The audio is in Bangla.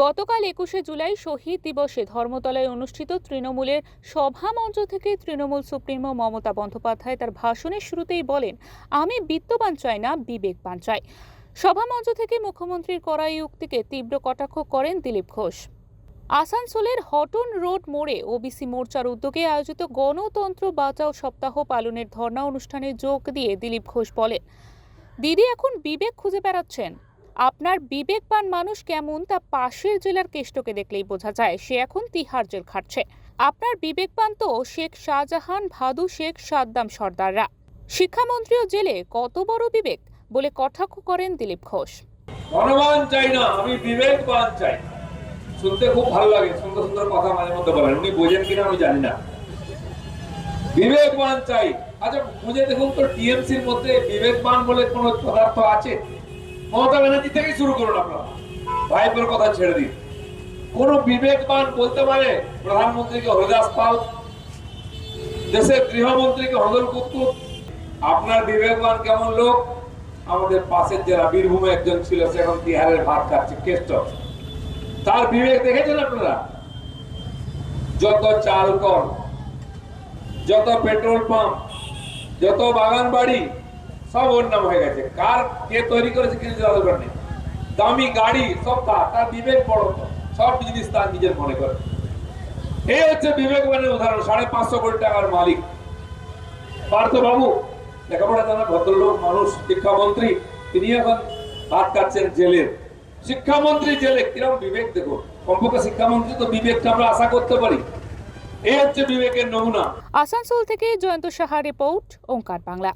গতকাল একুশে জুলাই শহীদ দিবসে ধর্মতলায় অনুষ্ঠিত তৃণমূলের সভা মঞ্চ থেকে তৃণমূল সুপ্রিমো মমতা বন্দ্যোপাধ্যায় তার ভাষণের শুরুতেই বলেন, আমি বিত্তবান চাই না, বিবেকবান চাই। সভা মঞ্চ থেকে মুখ্যমন্ত্রীর করা উক্তিকে তীব্র কটাক্ষ করেন দিলীপ ঘোষ। আসানসোলের হটন রোড মোড়ে ওবিসি মোর্চার উদ্যোগে আয়োজিত গণতন্ত্র বাঁচাও সপ্তাহ পালনের ধর্ণা অনুষ্ঠানে যোগ দিয়ে দিলীপ ঘোষ বলেন, দিদি এখন বিবেক খুঁজে বেড়াচ্ছেন। আপনার বিবেকবান মানুষ কেমন তা পাশের জেলার কেষ্টকে দেখলেই বোঝা যায়, সে এখন তিহার জেল খাটছে। আপনার বিবেকবান তো শেখ শাহজাহান ভাদু শেখ সাদ্দাম সর্দাররা। শিক্ষামন্ত্রীও জেলে কত বড় বিবেক বলে কটাক্ষ করেন দিলীপ ঘোষ। ধনবান চাই না, আমি বিবেকবান চাই। শুনতে খুব ভালো লাগে, সুন্দর সুন্দর কথা মাঝে মধ্যে বলেন, উনি বোঝেন কিনা আমি জানি না। বিবেকবান চাই। আচ্ছা বুঝে দেখুন তো, টিএমসির মধ্যে বিবেকবান বলে কোন পদার্থ আছে? মমতা ব্যানার্জি থেকেই শুরু করুন আপনারা। ভাইপোর কথা ছেড়ে দিন। কোন বিবেকবান বলতে পারে প্রধানমন্ত্রীকে হরিদাস পাল, দেশের গৃহমন্ত্রীকে হদল কুত্তুর আপনার বিবেকবান কেমন লোক? আমাদের পাশের জেলা বীরভূমে একজন ছিল, সে এখন বিহারের ভাত খাচ্ছে, কেষ্ট। তার বিবেক দেখেছেন আপনারা? যত চাল কল যত পেট্রোল পাম্প, যত বাগান বাড়ি সব ওর নাম হয়ে গেছে। কার কে তৈরি করেছে কিছু জানার দরকার নেই। দামি গাড়ি, সব তার তার বিবেক বড় সব জিনিস তার নিজের মনে করে। এই হচ্ছে বিবেকবানের উদাহরণ, সাড়ে পাঁচশো কোটি টাকার মালিক। পার্থ বাবু, লেখাপড়া জানা ভদ্রলোক, মানুষ, শিক্ষামন্ত্রী, তিনি এখন হাত কাটছেন জেলের শিক্ষামন্ত্রী জেলে, কিরম বিবেক দেখো কমপক্ষে শিক্ষামন্ত্রী তো বিবেকটা আমরা আশা করতে পারি। এই হচ্ছে বিবেকের নমুনা। আসানসোল থেকে জয়ন্ত সাহা রিপোর্ট, ওঙ্কার বাংলা।